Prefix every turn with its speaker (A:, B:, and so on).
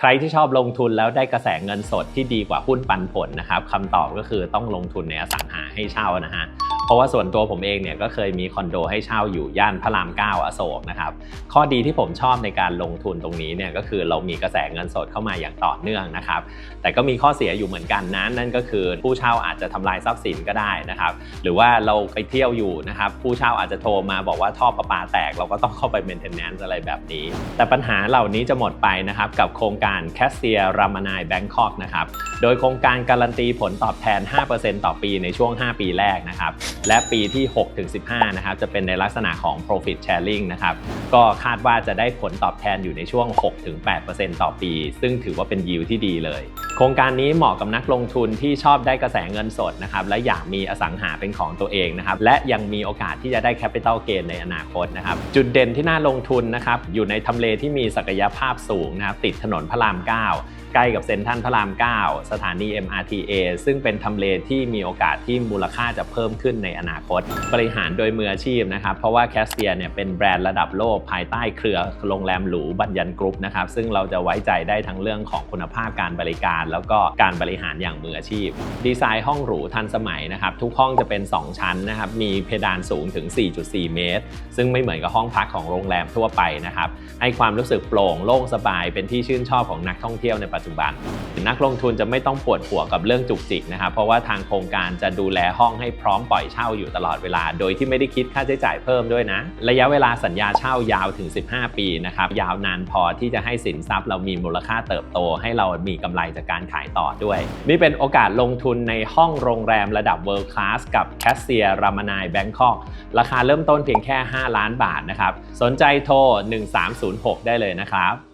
A: ใครที่ชอบลงทุนแล้วได้กระแสเงินสดที่ดีกว่าหุ้นปันผลนะครับคำตอบก็คือต้องลงทุนในอสังหาให้เช่านะฮะ เพราะว่าส่วนตัวผมเองเนี่ยก็เคยมีคอนโดให้เช่าอยู่ย่านพระราม9อโศกนะครับ ข้อดีที่ผมชอบในการลงทุนตรงนี้เนี่ยก็คือเรามีกระแสเงินสดเข้ามาอย่างต่อเนื่องนะครับ แต่ก็มีข้อเสียอยู่เหมือนกันนะนั่นก็คือผู้เช่าอาจจะทำลายทรัพย์สินก็ได้นะครับ หรือว่าเราไปเที่ยวอยู่นะครับผู้เช่าอาจจะโทรมาบอกว่าท่อประปาแตก เราก็ต้องเข้าไป maintenance อะไรแบบนี้ แต่ปัญหาเหล่านี้จะหมดไปนะครับกับโครงการแคสเซียรามานายแบงคอกนะครับโดยโครงการการันตีผลตอบแทน 5%ต่อปีในช่วง 5 ปีแรกนะครับและปีที่ 6-15 นะครับ จะเป็นในลักษณะของ profit sharing นะครับ ก็คาดว่าจะได้ผลตอบแทนอยู่ในช่วง 6-8%ต่อปี ซึ่งถือว่าเป็นยิวที่ดีเลย โครงการนี้เหมาะกับนักลงทุนที่ชอบได้กระแสเงินสดนะครับและอยากมีอสังหาเป็นของตัวเองนะครับและยังมีโอกาสที่จะได้ capital gain ในอนาคตนะครับจุดเด่นที่น่าลงทุนนะครับอยู่ในทำเลที่มีศักยภาพสูงนะครับติดถนนพระราม 9 ใกล้กับเซ็นทรัลพระราม 9 สถานี MRTA ซึ่งเป็นทำเลที่มีโอกาสที่มูลค่าจะเพิ่มขึ้นในอนาคต บริหารโดยมืออาชีพนะครับเพราะว่าแคสเซียเนี่ยเป็นแบรนด์ระดับโลกภายใต้เครือโรงแรมหรูบัญญันกรุ๊ปนะครับซึ่งเราจะไว้ใจได้ทั้งเรื่องของคุณภาพการบริการแล้วก็การบริหารอย่างมืออาชีพ ดีไซน์ห้องหรูทันสมัยนะครับ ทุกห้องจะเป็น 2 ชั้นนะครับ มีเพดานสูงถึง 4.4 เมตร ซึ่งไม่เหมือนกับห้องพักของโรงแรมทั่วไปนะครับ ให้ความรู้สึกโปร่งโล่งสบาย เป็นที่ชื่นชอบของนักท่องเที่ยวในปัจจุบัน นักลงทุนจะไม่ต้องปวดหัวกับเรื่องจุกจิกนะครับ เพราะว่าทางโครงการจะดูแลห้องให้พร้อมปล่อยเช่าอยู่ตลอดเวลา โดยที่ไม่ได้คิดค่าใช้จ่ายเพิ่มด้วยนะ ระยะเวลาสัญญาเช่ายาวถึง 15 ปีนะครับ ยาวนานพอที่จะให้สินทรัพย์เรามีมูลค่าเติบโต ให้เรามีกำไรจากการการขายต่อด้วย นี่เป็นโอกาสลงทุนในห้องโรงแรมระดับ World Class กับแคสเซียรามานายแบงคอกราคาเริ่มต้นเพียงแค่ 5 ล้านบาทนะครับ สนใจโทร 1306 ได้เลยนะครับ